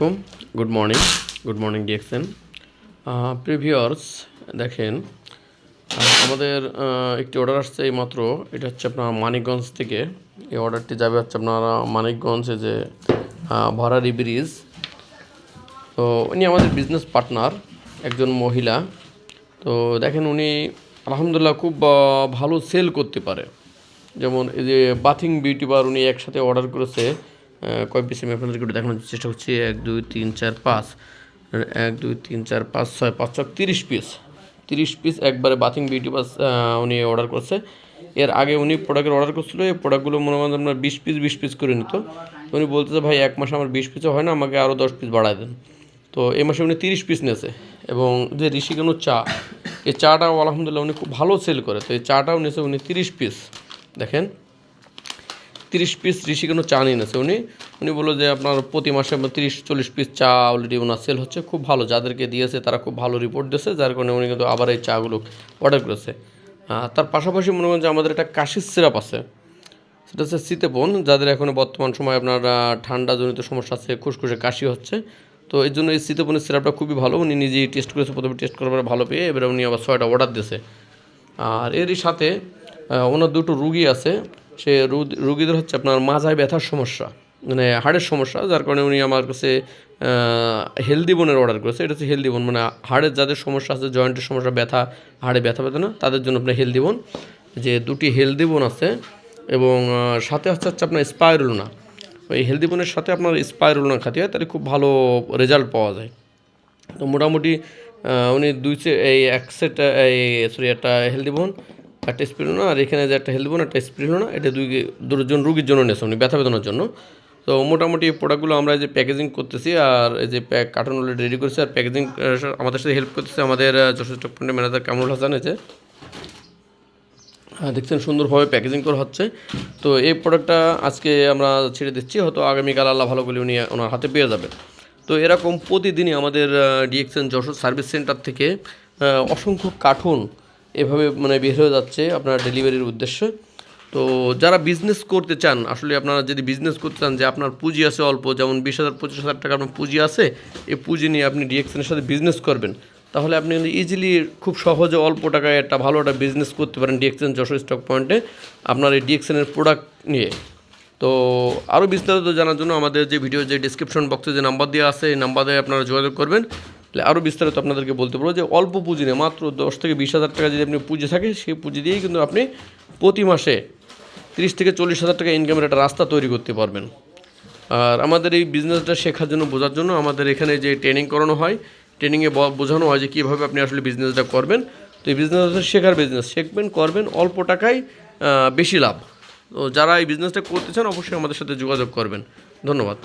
খুম good morning good morning DXN প্রিভিয়ার্স দেখেন আমাদের একটি অর্ডার আসছে এই মাত্র এটা হচ্ছে আপনার মানিকগঞ্জ থেকে। এই অর্ডারটি যাবে হচ্ছে আপনার মানিকগঞ্জে যে ভরারি ব্রিজ। তো উনি আমাদের বিজনেস পার্টনার একজন মহিলা। তো দেখেন উনি, আলহামদুলিল্লাহ খুব ভালো সেল করতে পারে। যেমন এই যে বাথিং বিউটি বার উনি একসাথে অর্ডার করেছে। কয় পিস আমি আপনাদেরকে একটু দেখানোর চেষ্টা করছি। এক, দুই, তিন, চার, পাঁচ। এক, দুই, তিন, চার, পাঁচ, ছয় পাঁচ, ছয়, তিরিশ পিস তিরিশ পিস একবারে বাথিং বিউটি বাস উনি অর্ডার করছে। এর আগে উনি প্রোডাক্টের অর্ডার করছিল, এই প্রোডাক্টগুলো মনে করেন আপনার বিশ পিস বিশ পিস করে নিত। উনি বলতেছে, ভাই, এক মাসে আমার বিশ পিসও হয় না, আমাকে আরও দশ পিস বাড়ায় দেন। তো এই মাসে উনি তিরিশ পিস নিয়েছে। এবং যে ঋষিকানুর চা, এই চাটাও আলহামদুলিল্লাহ উনি খুব ভালো সেল করে। তো এই চাটাও নিয়েছে উনি তিরিশ পিস দেখেন তিরিশ পিস ঋষিকানু চা নিয়ে এনেছে। উনি উনি বলল যে আপনার প্রতি মাসে তিরিশ চল্লিশ পিস চা অলরেডি ওনার সেল হচ্ছে। খুব ভালো। যাদেরকে দিয়েছে তারা খুব ভালো রিপোর্ট দিয়েছে। যার কারণে উনি কিন্তু আবার এই চাগুলো অর্ডার করেছে। তার পাশাপাশি মনে করেন যে আমাদের একটা কাশির সিরাপ আছে। সেটা হচ্ছে শীতেপন যাদের এখন বর্তমান সময় আপনার আহ, ঠান্ডাজনিত সমস্যা আছে খুসখুসে কাশি হচ্ছে। তো এই জন্য এই শীতেপনের সিরাপটা খুবই ভালো। উনি নিজেই টেস্ট করেছে। প্রথমে টেস্ট করার পরে ভালো পেয়ে এবারে উনি আবার ছয়টা অর্ডার দিয়েছে। আর এরই সাথে ওনার দুটো রুগী আছে। সে রুগীদের হচ্ছে আপনার মাজায় ব্যথার সমস্যা মানে হাড়ের সমস্যা, যার কারণে উনি আমার কাছে হেলদি বোনের অর্ডার করেছে। এটা হচ্ছে হেলদি বোন মানে হাড়ের যাদের সমস্যা আছে জয়েন্টের সমস্যা, ব্যথা, হাড়ে ব্যথা ব্যথা না, তাদের জন্য আপনার হেলদি বোন যে দুটি হেলদি বোন আছে, এবং সাথে হচ্ছে হচ্ছে আপনার স্পাইরুলনা ওই হেলদি বোনের সাথে আপনার স্পাইরুলনা খাতে হয়, তাহলে খুব ভালো রেজাল্ট পাওয়া যায়। তো মোটামুটি উনি দুই এই এক সেট এই সরি একটা হেলদি বোন একটা স্প্রিলনা আর এখানে যে একটা হেলদি বোন একটা স্প্রিলনা এটা দুই দুজন রুগীর জন্য নিয়েছে উনি, ব্যথা বেদনার জন্য। তো মোটামুটি এই প্রোডাক্টগুলো আমরা যে প্যাকেজিং করতেছি, আর এই যে প্যাক কার্টুন রেডি করছি, আর প্যাকেজিং আমাদের সাথে হেল্প করতেছে আমাদের স্টক পয়েন্টের ম্যানেজার কামরুল হাসান হ্যাঁ দেখছেন সুন্দরভাবে প্যাকেজিং করা হচ্ছে। তো এই প্রোডাক্টটা আজকে আমরা ছেড়ে দিচ্ছি, হয়তো আগামীকাল আল্লাহ ভালো করে উনি ওনার হাতে পেয়ে যাবে। তো এরকম প্রতিদিনই আমাদের ডিএক্সএন যশোর সার্ভিস সেন্টার থেকে অসংখ্য কার্টুন এভাবে মানে বের হয়ে যাচ্ছে আপনার ডেলিভারির উদ্দেশ্যে। তো যারা বিজনেস করতে চান, আসলে আপনারা যদি বিজনেস করতে চান যে আপনার পুঁজি আছে অল্প, যেমন বিশ হাজার, পঁচিশ হাজার টাকা আপনার পুঁজি আছে, এই পুঁজি নিয়ে আপনি ডিএক্সএনের সাথে বিজনেস করবেন। তাহলে আপনি ইজিলি খুব সহজে অল্প টাকায় একটা ভালো একটা বিজনেস করতে পারেন ডিএক্সএন যশোর স্টক পয়েন্টে আপনার এই ডিএক্সএনের প্রোডাক্ট নিয়ে। তো আরও বিস্তারিত জানার জন্য আমাদের যে ভিডিও যে ডিসক্রিপশন বক্সে যে নাম্বার দেওয়া আছে, এই নাম্বারে আপনারা যোগাযোগ করবেন। তাহলে আরও বিস্তারিত আপনাদেরকে বলতে পারব যে অল্প পুঁজি নিয়ে, মাত্র দশ থেকে বিশ হাজার টাকা যদি আপনি পুঁজি থাকে, সেই পুঁজি দিয়েই কিন্তু আপনি প্রতি মাসে তিরিশ থেকে চল্লিশ হাজার টাকা ইনকামের একটা রাস্তা তৈরি করতে পারবেন। আর আমাদের এই বিজনেসটা শেখার জন্য, বোঝার জন্য আমাদের এখানে যে ট্রেনিং করানো হয় ট্রেনিংয়ে বোঝানো হয় যে কীভাবে আপনি আসলে বিজনেসটা করবেন। তো এই বিজনেস হচ্ছে শেখার বিজনেস শিখবেন, করবেন, অল্প টাকায় বেশি লাভ। তো যারা এই বিজনেসটা করতে চান, অবশ্যই আমাদের সাথে যোগাযোগ করবেন। ধন্যবাদ।